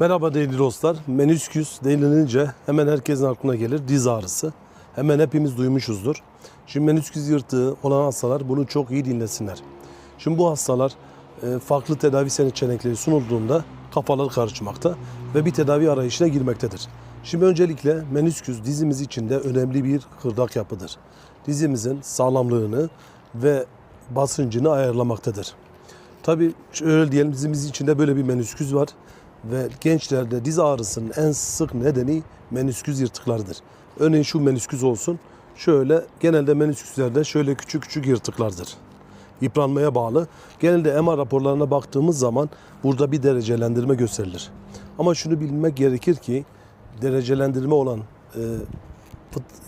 Merhaba değerli dostlar. Menüsküs denilince hemen herkesin aklına gelir diz ağrısı. Hemen hepimiz duymuşuzdur. Şimdi menüsküs yırtığı olan hastalar bunu çok iyi dinlesinler. Şimdi bu hastalar e, farklı tedavi seçenekleri sunulduğunda kafalar karışmakta ve bir tedavi arayışına girmektedir. Şimdi öncelikle menüsküs dizimiz içinde önemli bir kırdak yapıdır. Dizimizin sağlamlığını ve basıncını ayarlamaktadır. Tabii şöyle diyelim dizimiz içinde böyle bir menüsküs var ve gençlerde diz ağrısının en sık nedeni menüsküs yırtıklarıdır. Örneğin şu menüsküs olsun. Şöyle genelde menüsküslerde şöyle küçük küçük yırtıklardır. Yıpranmaya bağlı. Genelde MR raporlarına baktığımız zaman burada bir derecelendirme gösterilir. Ama şunu bilmek gerekir ki derecelendirme olan e,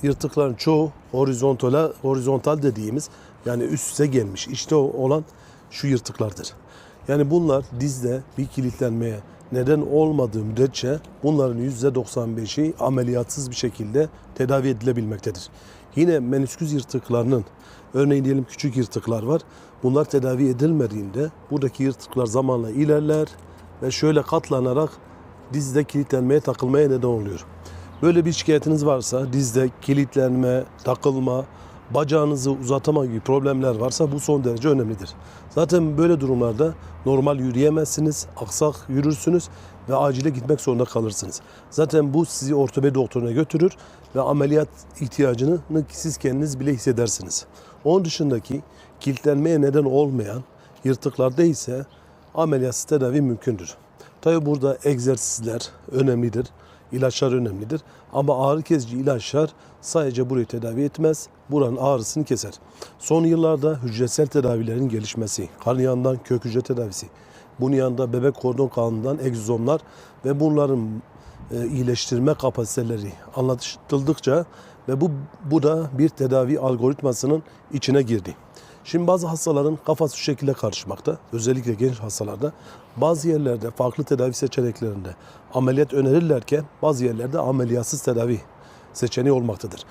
yırtıkların çoğu horizontala, horizontal dediğimiz yani üst üste gelmiş işte olan şu yırtıklardır. Yani bunlar dizde bir kilitlenmeye neden olmadığı müddetçe bunların %95'i ameliyatsız bir şekilde tedavi edilebilmektedir. Yine menüsküs yırtıklarının örneğin diyelim küçük yırtıklar var. Bunlar tedavi edilmediğinde buradaki yırtıklar zamanla ilerler ve şöyle katlanarak dizde kilitlenmeye takılmaya neden oluyor. Böyle bir şikayetiniz varsa dizde kilitlenme, takılma, bacağınızı uzatama gibi problemler varsa bu son derece önemlidir. Zaten böyle durumlarda normal yürüyemezsiniz, aksak yürürsünüz ve acile gitmek zorunda kalırsınız. Zaten bu sizi ortopedi doktoruna götürür ve ameliyat ihtiyacını siz kendiniz bile hissedersiniz. Onun dışındaki kilitlenmeye neden olmayan yırtıklarda ise ameliyatsız tedavi mümkündür. Tabi burada egzersizler önemlidir, ilaçlar önemlidir. Ama ağrı kesici ilaçlar sadece burayı tedavi etmez, buranın ağrısını keser. Son yıllarda hücresel tedavilerin gelişmesi, karnıyarından kök hücre tedavisi, bunun yanında bebek kordon kanından egzozomlar ve bunların e, iyileştirme kapasiteleri anlatıldıkça ve bu, bu da bir tedavi algoritmasının içine girdi. Şimdi bazı hastaların kafası şu şekilde karışmakta. Özellikle genç hastalarda. Bazı yerlerde farklı tedavi seçeneklerinde ameliyat önerirlerken bazı yerlerde ameliyatsız tedavi seçeneği olmaktadır.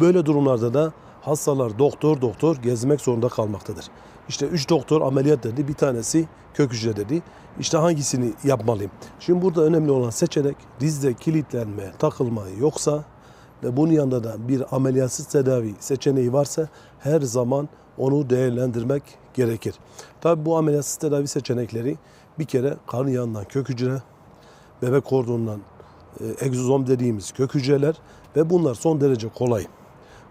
Böyle durumlarda da hastalar doktor doktor gezmek zorunda kalmaktadır. İşte üç doktor ameliyat dedi, bir tanesi kök hücre dedi. İşte hangisini yapmalıyım? Şimdi burada önemli olan seçenek dizde kilitlenme, takılma yoksa ve bunun yanında da bir ameliyatsız tedavi seçeneği varsa her zaman onu değerlendirmek gerekir. Tabi bu ameliyatsız tedavi seçenekleri bir kere karın yanından kök hücre, bebek kordonundan e, egzozom dediğimiz kök hücreler ve bunlar son derece kolay.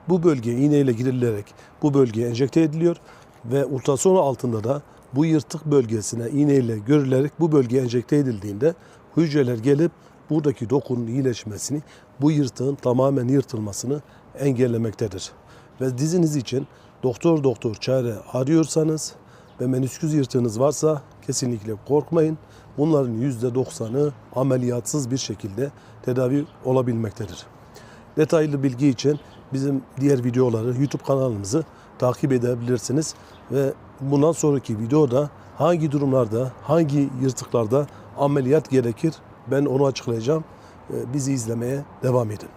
Bu bölgeye iğneyle girilerek bu bölgeye enjekte ediliyor ve ultrason altında da bu yırtık bölgesine iğneyle görülerek bu bölgeye enjekte edildiğinde hücreler gelip buradaki dokunun iyileşmesini, bu yırtığın tamamen yırtılmasını engellemektedir. Ve diziniz için doktor doktor çare arıyorsanız ve menüsküs yırtığınız varsa kesinlikle korkmayın. Bunların %90'ı ameliyatsız bir şekilde tedavi olabilmektedir. Detaylı bilgi için bizim diğer videoları YouTube kanalımızı takip edebilirsiniz ve bundan sonraki videoda hangi durumlarda, hangi yırtıklarda ameliyat gerekir ben onu açıklayacağım. Ee, Bizi izlemeye devam edin.